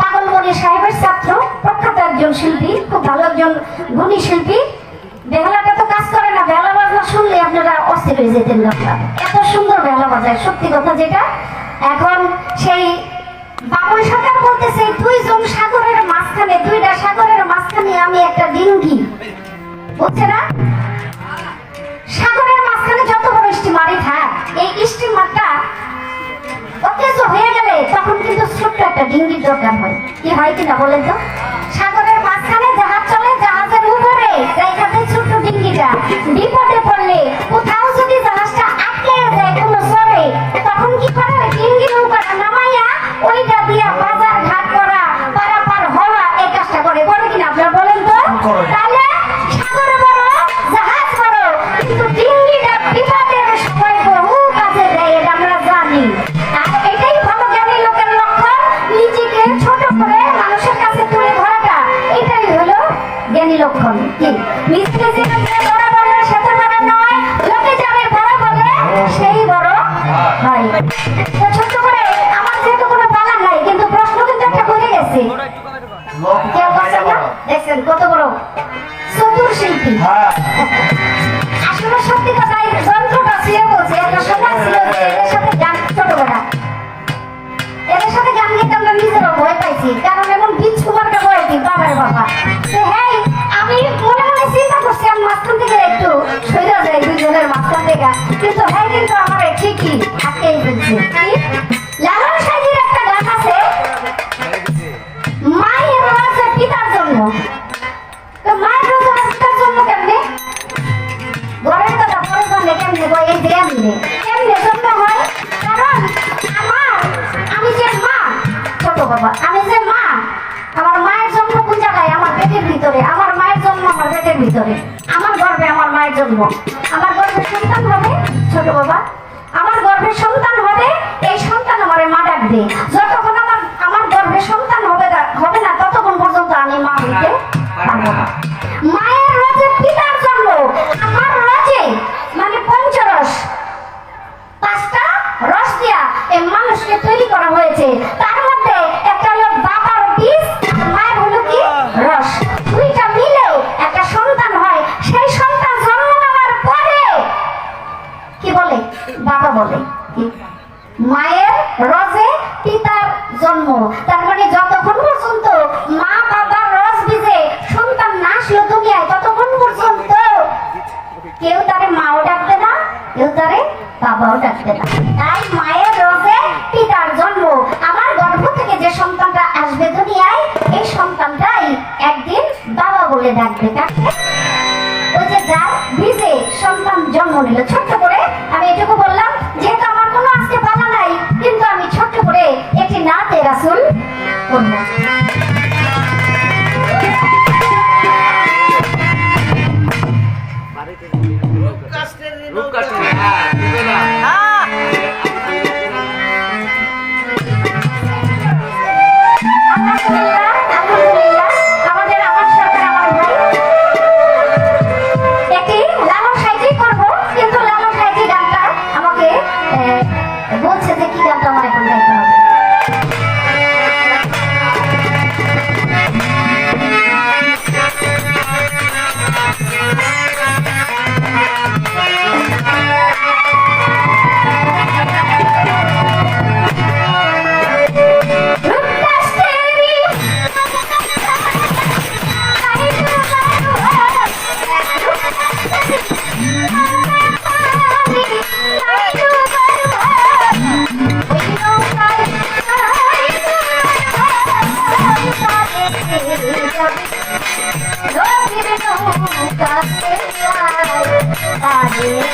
পাগলমণি সাহেবের ছাত্র, প্রখ্যাত একজন শিল্পী, খুব ভালো একজন গুণী শিল্পী। বেহালাটা তো কাজ করে না, বেহালা বাজনা শুনলে আপনারা অস্থির হয়ে যেতেন এত সুন্দর বেহালা বাজায়, সত্যি কথা যেটা। এখন সেই বাবুল সরকার বলতেছে, দুইজন সাগরের কিনা বলেন তো? সাগরের মাঝখানে জাহাজ চলে জাহাজের উপরে। ছোট্ট ডিঙ্গিটা। বিপদে পড়লে দেখছেন কত বড় চতুর শিল্পী ছোট বাবা আমি যে মা, আমার মায়ের জন্ম কোন জায়গায়? আমার পেটের ভিতরে। আমার মায়ের জন্ম আমার পেটের ভিতরে। আমার গর্ভে আমার মায়ের জন্ম। আমার গর্ভে সন্তান হবে ছোট বাবা। আমার গর্ভে সন্তান হবে, এই সন্তান আমার মা ডাকবে। যতক্ষণ আমার আমার গর্ভে সন্তান হবে হবে না, ততক্ষণ পর্যন্ত আমি মা হইতে পারব না। বাবা বলে। মায়ের রসে পিতার জন্ম। তার মানে যতক্ষণ পর্যন্ত মা বাবার রস বীজে সন্তান না আসলো দুনিয়ায়, ততক্ষণ পর্যন্ত কেউ তারে মাও ডাকবে না, কেউ তারে বাবাও ডাকবে না। তাই মায়ের রসে পিতার জন্ম। আমার গর্ভ থেকে যে সন্তানটা আসবে দুনিয়ায়, এই সন্তানটাই একদিন বাবা বলে ডাকবে। কাকে ওই যে যার বীজে সন্তান জন্ম নিল, ছোট্ট Yeah.